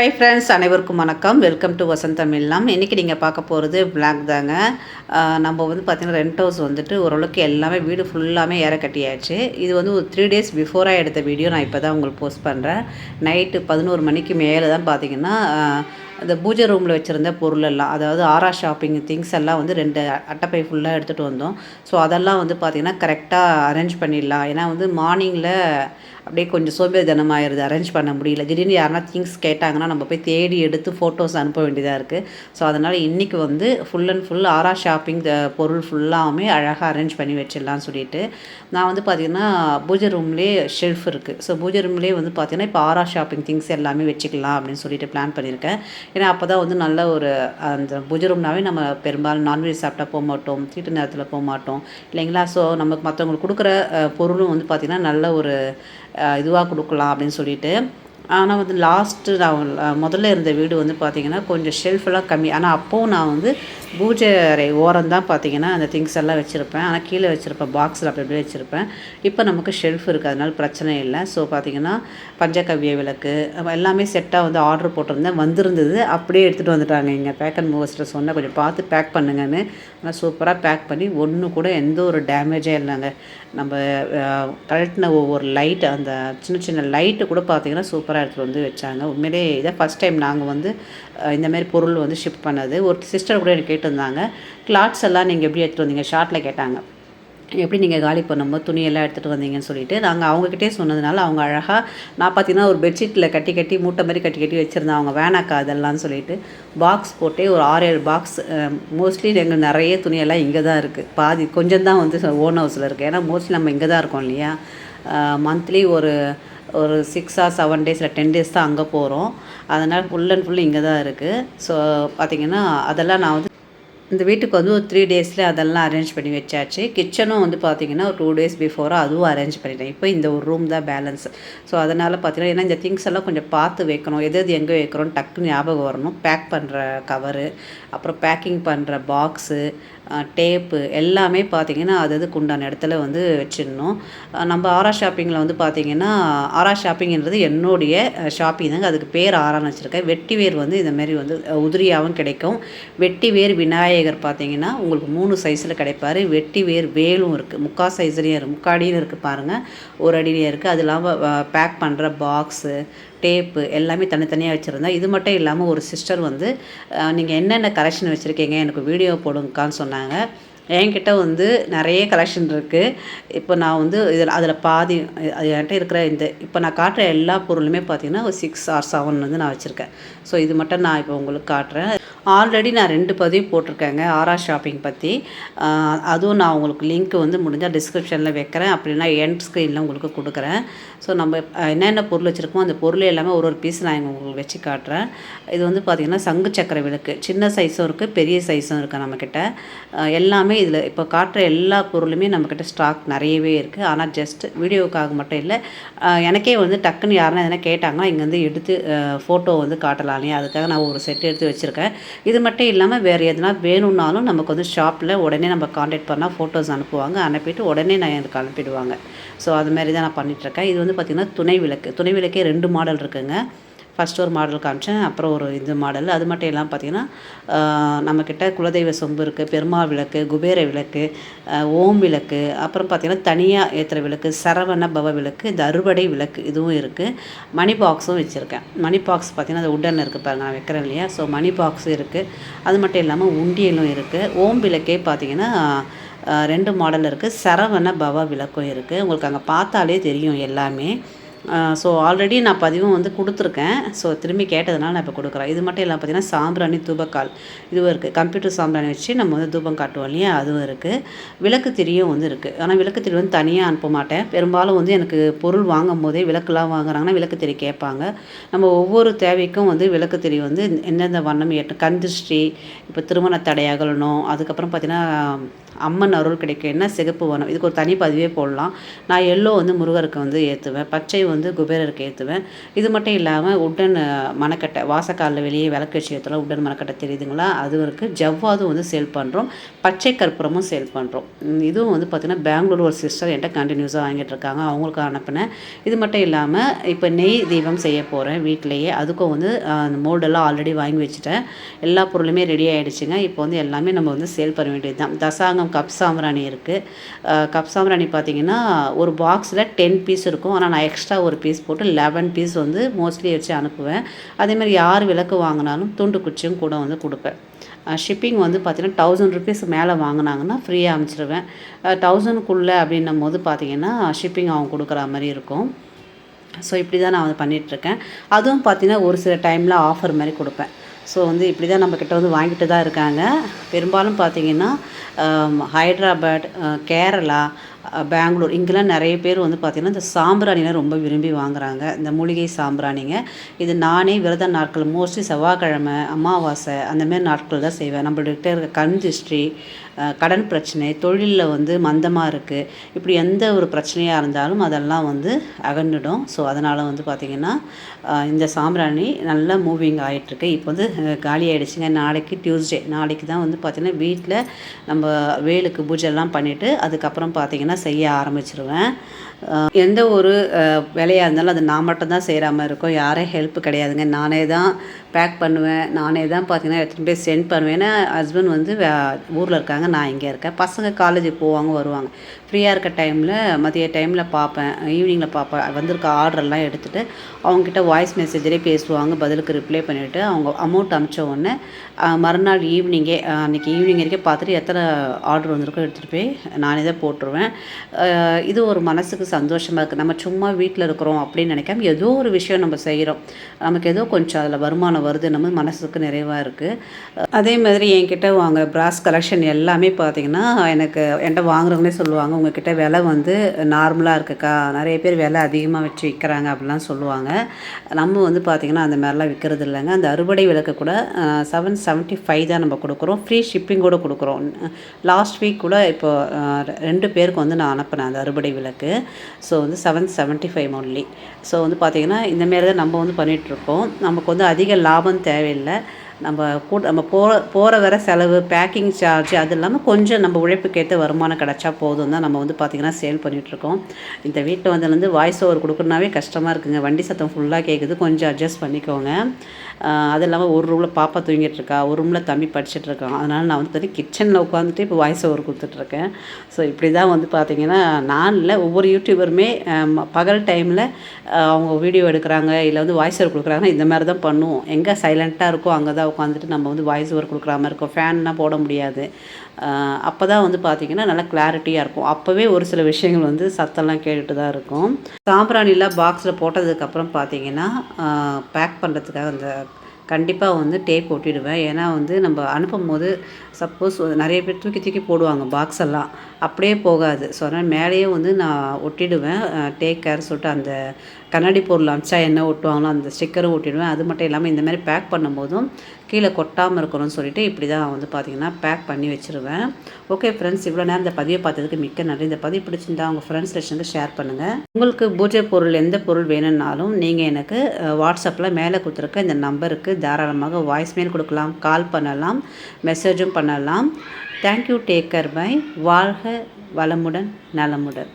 Hi friends அனைவருக்கும் வணக்கம். Welcome to வசந்தம் இல்லம் இன்றைக்கி நீங்கள் பார்க்க போகிறது பிளாக் தாங்க. நம்ம வந்து பார்த்திங்கன்னா ரெண்ட் ஹவுஸ் வந்துட்டு ஓரளவுக்கு எல்லாமே வீடு ஃபுல்லாமே ஏற கட்டியாச்சு. இது வந்து ஒரு த்ரீ டேஸ் பிஃபோராக எடுத்த வீடியோ நான் இப்போ தான் உங்களுக்கு போஸ்ட் பண்ணுறேன் நைட்டு பதினோரு மணிக்கு மேலே தான் பார்த்தீங்கன்னா அந்த பூஜை ரூமில் வச்சுருந்த பொருளெல்லாம் அதாவது ஆரா ஷாப்பிங் திங்ஸ் எல்லாம் வந்து ரெண்டு அட்டைப்பை ஃபுல்லாக எடுத்துகிட்டு வந்தோம். ஸோ அதெல்லாம் வந்து பார்த்திங்கன்னா கரெக்டாக அரேஞ்ச் பண்ணிடலாம். ஏன்னா வந்து மார்னிங்கில் அப்படியே கொஞ்சம் சோம்பேறித்தனம் ஆயிடுது அரேஞ்ச் பண்ண முடியல. திடீர்னு யாருனா திங்ஸ் கேட்டாங்கன்னா நம்ம போய் தேடி எடுத்து ஃபோட்டோஸ் அனுப்ப வேண்டியதாக இருக்குது ஸோ அதனால் இன்றைக்கி வந்து ஃபுல் அண்ட் ஃபுல் ஆரா ஷாப்பிங் பொருள் ஃபுல்லாமே அழகாக அரேஞ்ச் பண்ணி வச்சிடலாம்னு சொல்லிட்டு நான் வந்து பார்த்திங்கன்னா பூஜை ரூம்லேயே ஷெல்ஃப் இருக்குது ஸோ பூஜை ரூம்லேயே வந்து பார்த்திங்கன்னா இப்போ ஆரா ஷாப்பிங் திங்ஸ் எல்லாமே வச்சுக்கலாம் அப்படின்னு சொல்லிட்டு பிளான் பண்ணியிருக்கேன். ஏன்னா அப்போ தான் வந்து நல்ல ஒரு அந்த புஜரும்னாவே நம்ம பெரும்பாலும் நான்வெஜ் சாப்பிட்டா போக மாட்டோம் தீட்டு நேரத்தில் போக மாட்டோம் இல்லைங்களா? ஸோ நமக்கு மற்றவங்களுக்கு கொடுக்குற பொருளும் வந்து பார்த்திங்கன்னா நல்ல ஒரு இதுவாக கொடுக்கலாம் அப்படின்னு சொல்லிட்டு ஆனால் வந்து லாஸ்ட்டு நான் முதல்ல இருந்த வீடு வந்து பார்த்திங்கன்னா கொஞ்சம் ஷெல்ஃபெல்லாம் கம்மி. ஆனால் அப்போவும் நான் வந்து பூஜை அறை ஓரம் தான் பார்த்தீங்கன்னா அந்த திங்ஸ் எல்லாம் வச்சுருப்பேன். ஆனால் கீழே வச்சுருப்பேன் பாக்ஸில் அப்படி அப்படியே வச்சுருப்பேன். இப்போ நமக்கு ஷெல்ஃப் இருக்குது அதனால பிரச்சனை இல்லை. ஸோ பார்த்திங்கன்னா பஞ்சகவ்ய விளக்கு எல்லாமே செட்டாக வந்து ஆர்டர் போட்டிருந்தேன். வந்திருந்தது. அப்படியே எடுத்துகிட்டு வந்துட்டாங்க. இங்கே பேக் அண்ட் மூவர்ஸில் சொன்னேன். கொஞ்சம் பார்த்து பேக் பண்ணுங்கன்னு. ஆனால் சூப்பராக பேக் பண்ணி ஒன்று கூட எந்த ஒரு டேமேஜே இல்லைங்க. நம்ம கழட்டின ஒவ்வொரு லைட் அந்த சின்ன சின்ன லைட்டு கூட பார்த்தீங்கன்னா சூப்பராக எடுத்துகிட்டு வந்து வச்சாங்க. உண்மையிலே இதை ஃபஸ்ட் டைம் நாங்கள் வந்து இந்தமாரி பொருள் வந்து ஷிஃப்ட் பண்ணது. ஒரு சிஸ்டர் கூட எனக்கு கேட்டிருந்தாங்க கிளாத்ஸ் எல்லாம் நீங்கள் எப்படி எடுத்துகிட்டு வந்தீங்க? ஷார்ட்டில் கேட்டாங்க. எப்படி நீங்கள் காலி பண்ணும்போது துணியெல்லாம் எடுத்துகிட்டு வந்தீங்கன்னு சொல்லிட்டு நாங்கள் அவங்கக்கிட்டே சொன்னதுனால அவங்க அழகாக நான் பார்த்தீங்கன்னா ஒரு பெட்ஷீட்டில் கட்டி கட்டி மூட்டை மாதிரி கட்டி கட்டி வச்சுருந்தேன். அவங்க வேணாக்கா அதெல்லாம்னு சொல்லிட்டு பாக்ஸ் போட்டே ஒரு ஆறு ஏழு பாக்ஸ் மோஸ்ட்லி எங்கள் நிறைய துணியெல்லாம் இங்கே தான் இருக்குது பாதி கொஞ்சம் தான் வந்து ஓன் ஹவுஸில் இருக்குது ஏன்னா மோஸ்ட்லி நம்ம இங்கே தான் இருக்கோம் இல்லையா? மந்த்லி ஒரு ஒரு சிக்ஸ் ஆர் செவன் டேஸ் இல்லை டென் டேஸ் தான் அங்கே போகிறோம் அதனால் ஃபுல் அண்ட் ஃபுல் இங்கே தான் இருக்குது ஸோ பார்த்திங்கன்னா அதெல்லாம் நான் வந்து இந்த வீட்டுக்கு வந்து ஒரு த்ரீ டேஸில் அதெல்லாம் அரேஞ்ச் பண்ணி வச்சாச்சு. கிச்சனும் வந்து பார்த்திங்கன்னா ஒரு டூ டேஸ் பிஃபோராக அதுவும் அரேஞ்ச் பண்ணிட்டேன். இப்போ இந்த ஒரு ரூம் தான் பேலன்ஸ் ஸோ அதனால் பார்த்தீங்கன்னா ஏன்னா இந்த திங்ஸ் எல்லாம் கொஞ்சம் பார்த்து வைக்கணும். எது எது எங்கே வைக்கிறோம் டக்குன்னு ஞாபகம் வரணும். பேக் பண்ணுற கவரு அப்புறம் பேக்கிங் பண்ணுற பாக்ஸு டேப்பு எல்லாமே பார்த்தீங்கன்னா அது அதுக்கு உண்டான இடத்துல வந்து வச்சிடணும். நம்ம ஆரா ஷாப்பிங்கில் வந்து பார்த்தீங்கன்னா ஆரா ஷாப்பிங்கிறது என்னுடைய ஷாப்பிங் தாங்க. அதுக்கு பேர் ஆரான்னு வச்சுருக்கேன். வெட்டி வேர் வந்து இந்தமாரி வந்து உதிரியாகவும் கிடைக்கும். வெட்டி வேர் விநாயகர் பார்த்தீங்கன்னா உங்களுக்கு மூணு சைஸில் கிடைப்பாரு. வெட்டி வேர் வேலும் இருக்குது முக்கா சைஸ்லேயும் இருக்குது முக்காடியும் இருக்குது பாருங்கள் ஒரு அடியிலையும் இருக்குது அது இல்லாமல் பேக் பண்ணுற பாக்ஸு டேப்பு எல்லாமே தனித்தனியாக வச்சுருந்தேன் இது மட்டும் இல்லாமல் ஒரு சிஸ்டர் வந்து நீங்கள் என்னென்ன கலெக்ஷன் வச்சுருக்கீங்க எனக்கு வீடியோ போடுங்கக்கான்னு சொன்னாங்க. என்கிட்ட வந்து நிறைய கலெக்ஷன் இருக்குது இப்போ நான் வந்து இதில் அதில் பாதி அது என்கிட்ட இருக்கிற இந்த இப்போ நான் காட்டுற எல்லா பொருளுமே பார்த்தீங்கன்னா ஒரு சிக்ஸ் ஆர் செவன் வந்து நான் வச்சுருக்கேன். ஸோ இது மட்டும் நான் இப்போ உங்களுக்கு காட்டுறேன். ஆல்ரெடி நான் ரெண்டு பதிவு போட்டிருக்கேங்க ஆரா ஷாப்பிங் பற்றி அதுவும் நான் உங்களுக்கு லிங்க் வந்து முடிஞ்சால் டிஸ்கிரிப்ஷனில் வைக்கிறேன். அப்படின்னா எண்ட் ஸ்க்ரீனில் உங்களுக்கு கொடுக்குறேன். ஸோ நம்ம என்னென்ன பொருள் வச்சுருக்கோமோ அந்த பொருள் எல்லாமே ஒரு ஒரு பீஸ் நான் உங்களுக்கு வச்சு காட்டுறேன். இது வந்து பார்த்திங்கன்னா சங்கு சக்கர விளக்கு. சின்ன சைஸும் இருக்குது பெரிய சைஸும் இருக்குது நம்மக்கிட்ட. எல்லாமே இதில் இப்போ காட்டுற எல்லா பொருளுமே நம்மக்கிட்ட ஸ்டாக் நிறையவே இருக்குது. ஆனால் ஜஸ்ட் வீடியோவுக்காக மட்டும் இல்லை. எனக்கே வந்து டக்குன்னு யாருன்னா எதனா கேட்டாங்கன்னா இங்கே வந்து எடுத்து ஃபோட்டோ வந்து காட்டலாம் இல்லையா? அதுக்காக நான் ஒரு செட் எடுத்து வச்சுருக்கேன். இது மட்டும் இல்லாமல் வேறு எதுனா வேணும்னாலும் நமக்கு வந்து ஷாப்பில் உடனே நம்ம காண்டாக்ட் பண்ணால் ஃபோட்டோஸ் அனுப்புவாங்க. அனுப்பிட்டு உடனே நான் எனக்கு அனுப்பிடுவாங்க. ஸோ அது மாதிரி தான் நான் பண்ணிகிட்ருக்கேன் இது வந்து பார்த்திங்கன்னா துணை விளக்கு. துணை விளக்கே ரெண்டு மாடல் இருக்குங்க. ஃபஸ்ட் ஒரு மாடல் காமிச்சேன் அப்புறம் ஒரு இது மாடல் அது மட்டும் இல்லாமல் பார்த்திங்கன்னா நம்மக்கிட்ட குலதெய்வ சொம்பு இருக்குது பெருமாள் விளக்கு குபேர விளக்கு ஓம் விளக்கு அப்புறம் பார்த்திங்கன்னா தனியாக ஏற்றுற விளக்கு சரவண பவ விளக்கு இந்த அறுவடை விளக்கு இதுவும் இருக்குது மணி பாக்ஸும் வச்சுருக்கேன். மணி பாக்ஸ் பார்த்திங்கன்னா அது உடன் இருக்குது பாருங்கள் நான் வைக்கிறேன் இல்லையா? ஸோ மணி பாக்ஸும் இருக்குது அது மட்டும் இல்லாமல் உண்டியலும் இருக்குது ஓம் விளக்கே பார்த்திங்கன்னா ரெண்டு மாடல் இருக்குது சரவண பவ விளக்கும் இருக்குது உங்களுக்கு அங்கே பார்த்தாலே தெரியும் எல்லாமே. ஸோ ஆல்ரெடி நான் பதிவும் வந்து கொடுத்துருக்கேன். ஸோ திரும்பி கேட்டதுனால நான் இப்போ கொடுக்குறேன். இது மட்டும் இல்லாமல் பார்த்தீங்கன்னா சாம்பிராணி தூபக்கால். இதுவும் இருக்குது கம்ப்யூட்டர் சாம்பிராணி வச்சு நம்ம வந்து தூபம் காட்டுவோம் இல்லையா? அதுவும் இருக்குது விளக்கு திரியும் வந்து இருக்குது ஆனால் விளக்கு திரி வந்து தனியாக அனுப்ப மாட்டேன். பெரும்பாலும் வந்து எனக்கு பொருள் வாங்கும் போதே விளக்குலாம் வாங்குறாங்கன்னா விளக்கு திரி கேட்பாங்க. நம்ம ஒவ்வொரு தேவைக்கும் வந்து விளக்கு திரி வந்து எந்தெந்த வண்ணம் ஏற்ற கந்திஷ்டி இப்போ திருமண தடையாகலணும் அதுக்கப்புறம் பார்த்தீங்கன்னா அம்மன் அருள் கிடைக்கும் என்ன சிகப்பு வனம் இதுக்கு ஒரு தனி பதிவே போடலாம். நான் எல்லோ வந்து முருகருக்கு வந்து ஏற்றுவேன் பச்சை வந்து குபேரருக்கு ஏற்றுவேன் இது மட்டும் இல்லாமல் உட்டன் மணக்கட்டை வாசக்காலில் வெளியே விளக்கு வச்சு ஏற்றலாம் உட்டன் மணக்கட்டை தெரியுதுங்களா? அதுவும் இருக்குது ஜவ்வாதும் வந்து சேல் பண்ணுறோம் பச்சை கற்பூரமும் சேல் பண்ணுறோம் இதுவும் வந்து பார்த்திங்கன்னா பெங்களூர் ஒரு சிஸ்டர் என்கிட்ட கண்டினியூஸாக வாங்கிட்டு இருக்காங்க. அவங்களுக்கு அனுப்பினேன். இது மட்டும் இல்லாமல் இப்போ நெய் தீபம் செய்ய போகிறேன் வீட்டிலையே அதுக்கும் வந்து அந்த மோல்டெல்லாம் ஆல்ரெடி வாங்கி வச்சுட்டேன். எல்லா பொருளுமே ரெடி ஆகிடுச்சுங்க இப்போ வந்து எல்லாமே நம்ம வந்து சேல் பண்ண வேண்டியது தான் தசாங்கம் கப் சாம்பிராணி இருக்குது கப் சாம்பிராணி பார்த்திங்கன்னா ஒரு பாக்ஸில் டென் பீஸ் இருக்கும். ஆனால் நான் எக்ஸ்ட்ரா ஒரு பீஸ் போட்டு லெவன் பீஸ் வந்து மோஸ்ட்லி வச்சு அனுப்புவேன். அதேமாதிரி யார் விளக்கு வாங்கினாலும் துண்டு குச்சியும் கூட வந்து கொடுப்பேன். ஷிப்பிங் வந்து பார்த்திங்கன்னா தௌசண்ட் ருபீஸ் மேலே வாங்கினாங்கன்னா ஃப்ரீயாக அமைச்சிருவேன் தௌசண்ட்குள்ளே அப்படின்னும் போது பார்த்திங்கன்னா ஷிப்பிங் அவங்க கொடுக்குற மாதிரி இருக்கும். ஸோ இப்படி தான் நான் வந்து பண்ணிகிட்ருக்கேன் அதுவும் பார்த்திங்கன்னா ஒரு சில டைமில் ஆஃபர் மாதிரி கொடுப்பேன். ஸோ வந்து இப்படி தான் நம்மக்கிட்ட வந்து வாங்கிட்டு தான் இருக்காங்க. பெரும்பாலும் பார்த்திங்கன்னா ஹைட்ராபாட் கேரளா பெங்களூர். இங்கெல்லாம் நிறைய பேர் வந்து பார்த்திங்கன்னா இந்த சாம்பிராணிலாம் ரொம்ப விரும்பி வாங்குகிறாங்க இந்த மூலிகை சாம்பிராணிங்க. இது நானே விரத நாட்கள் மோஸ்ட்லி செவ்வாய்க்கிழமை அமாவாசை அந்தமாரி நாட்கள் தான் செய்வேன். நம்மள்கிட்ட இருக்க கண் திருஷ்டி கடன் பிரச்சனை தொழிலில் வந்து மந்தமாக இருக்குது இப்படி எந்த ஒரு பிரச்சனையாக இருந்தாலும் அதெல்லாம் வந்து அகன்றுடும். ஸோ அதனால் வந்து பார்த்திங்கன்னா இந்த சாம்பிராணி நல்லா மூவிங் ஆகிட்டுருக்கு இப்போ வந்து காலி ஆகிடுச்சிங்க நாளைக்கு டியூஸ்டே நாளைக்கு தான் வந்து பார்த்திங்கன்னா வீட்டில் நம்ம வேலுக்கு பூஜைலாம் பண்ணிவிட்டு அதுக்கப்புறம் பார்த்திங்கன்னா செய்ய ஆரம்பிச்சிருவேன். எந்த ஒரு வேலையாக இருந்தாலும் அது நான் மட்டும்தான் செய்கிற மாதிரி இருக்கும். யாரும் ஹெல்ப் கிடையாதுங்க. நானே தான் பேக் பண்ணுவேன். நானே தான் பார்த்தீங்கன்னா எடுத்துகிட்டு போய் சென்ட் பண்ணுவேன். ஏன்னா ஹஸ்பண்ட் வந்து ஊரில் இருக்காங்க. நான் இங்கே இருக்கேன். பசங்க காலேஜுக்கு போவாங்க வருவாங்க. ஃப்ரீயாக இருக்க டைமில் மதிய டைமில் பார்ப்பேன். ஈவினிங்கில் பார்ப்பேன். வந்திருக்க ஆர்டர்லாம் எடுத்துகிட்டு அவங்கக்கிட்ட வாய்ஸ் மெசேஜரே பேசுவாங்க. பதிலுக்கு ரிப்ளை பண்ணிவிட்டு அவங்க அமௌண்ட் அனுப்பிச்ச உடனே மறுநாள் ஈவினிங்கே அன்றைக்கி ஈவினிங் வரைக்கும் பார்த்துட்டு எத்தனை ஆர்டர் வந்திருக்கோ எடுத்துகிட்டு போய் நானே தான் போட்டுருவேன். இது ஒரு மனசுக்கு சந்தோஷமாக இருக்குது நம்ம சும்மா வீட்டில் இருக்கிறோம் அப்படின்னு நினைக்காம ஏதோ ஒரு விஷயம் நம்ம செய்கிறோம். நமக்கு ஏதோ கொஞ்சம் அதில் வருமானம் வருது. நம்ம மனசுக்கு நிறைவாக இருக்குது அதே மாதிரி என்கிட்ட வாங்க ப்ராஸ் கலெக்ஷன் எல்லாமே பார்த்திங்கன்னா எனக்கு என்கிட்ட வாங்குறவங்களே சொல்லுவாங்க அவங்கக்கிட்ட விலை வந்து நார்மலாக இருக்குக்கா? நிறைய பேர் விலை அதிகமாக வச்சு விற்கிறாங்க அப்படிலாம் சொல்லுவாங்க. நம்ம வந்து பார்த்திங்கன்னா அந்த மாதிரிலாம் விற்கிறது இல்லைங்க. அந்த அறுவடை விளக்கு கூட செவன் செவன்ட்டி ஃபைவ் தான் நம்ம கொடுக்குறோம். ஃப்ரீ ஷிப்பிங் கூட கொடுக்குறோம். லாஸ்ட் வீக் கூட இப்போ ரெண்டு பேருக்கு வந்து நான் அனுப்பினேன் அந்த அறுவடை விளக்கு. ஸோ வந்து seven seventy five only so வந்து பார்த்திங்கன்னா இந்தமாரி தான் நம்ம வந்து பண்ணிகிட்ருக்கோம் நமக்கு வந்து அதிக லாபம் தேவையில்லை. நம்ம கூட நம்ம போகிற போகிற வர செலவு பேக்கிங் சார்ஜ் அது இல்லாமல் கொஞ்சம் நம்ம உழைப்புக்கேற்ற வருமானம் கிடச்சா போதும் தான் நம்ம வந்து பார்த்திங்கன்னா சேல் பண்ணிகிட்ருக்கோம் இந்த வீட்டில் வந்து வாய்ஸ் ஓவர் கொடுக்குறனாவே கஷ்டமாக இருக்குங்க. வண்டி சத்தம் ஃபுல்லாக கேட்குது கொஞ்சம் அட்ஜஸ்ட் பண்ணிக்கோங்க. அது இல்லாமல் ஒரு ரூமில் பாப்பா தூங்கிட்டு இருக்கா ஒரு ரூமில் தம்பி படிச்சுட்ருக்கான் அதனால் நான் வந்து பார்த்திங்கன்னா கிச்சனில் உட்காந்துட்டு இப்போ வாய்ஸ் ஓவர் கொடுத்துட்ருக்கேன் ஸோ இப்படி தான் வந்து பார்த்திங்கன்னா நான் இல்லை ஒவ்வொரு யூடியூபருமே பகல் டைமில் அவங்க வீடியோ எடுக்கிறாங்க இல்லை வந்து வாய்ஸ் ஓவர் கொடுக்குறாங்க. இந்த மாதிரி தான் பண்ணுவோம். எங்கே சைலண்ட்டாக இருக்கோ அங்கே தான் உட்காந்துட்டு நம்ம வந்து வாய்ஸ் ஓவர் கொடுக்குற மாதிரி இருக்கும். ஃபேன்லாம் போட முடியாது. அப்போ தான் வந்து பார்த்திங்கன்னா நல்லா கிளாரிட்டியாக இருக்கும். அப்போவே ஒரு சில விஷயங்கள் வந்து சத்தம்லாம் கேட்டுட்டு தான் இருக்கும். சாம்பிராணிலாம் பாக்ஸில் போட்டதுக்கப்புறம் பார்த்திங்கன்னா பேக் பண்ணுறதுக்காக அந்த கண்டிப்பாக வந்து டேப் ஒட்டிடுவேன். ஏன்னா வந்து நம்ம அனுப்பும் போது சப்போஸ் நிறைய பேர் தூக்கி தூக்கி போடுவாங்க பாக்ஸ் எல்லாம். அப்படியே போகாது. ஸோ அதனால் மேலேயே வந்து நான் ஒட்டிடுவேன். டேக் கேர் சொல்லிட்டு அந்த கண்ணாடி பொருள் அமிச்சா என்ன ஒட்டுவாங்களோ அந்த ஸ்டிக்கரும் ஒட்டிடுவேன். அது மட்டும் இல்லாமல் இந்த மாதிரி பேக் பண்ணும்போதும் கீழே கொட்டாமல் இருக்கணும்னு சொல்லிட்டு இப்படி தான் வந்து பார்த்திங்கன்னா பேக் பண்ணி வச்சுருவேன். ஓகே ஃப்ரெண்ட்ஸ் இவ்வளோ நேரம் இந்த பதிவை பார்த்ததுக்கு மிக்க நன்றி. இந்த பதிவு பிடிச்சிருந்தா உங்கள் ஃப்ரெண்ட்ஸ் லட்சனுக்கு ஷேர் பண்ணுங்கள் உங்களுக்கு பூஜை பொருள் எந்த பொருள் வேணும்னாலும் நீங்கள் எனக்கு வாட்ஸ்அப்பில் மேலே கொடுத்துருக்க இந்த நம்பருக்கு தாராளமாக வாய்ஸ்மெயில் கொடுக்கலாம் கால் பண்ணலாம் மெசேஜும் பண்ணலாம். தேங்க்யூ டேக்கர் பை வாழ்க வளமுடன் நலமுடன்.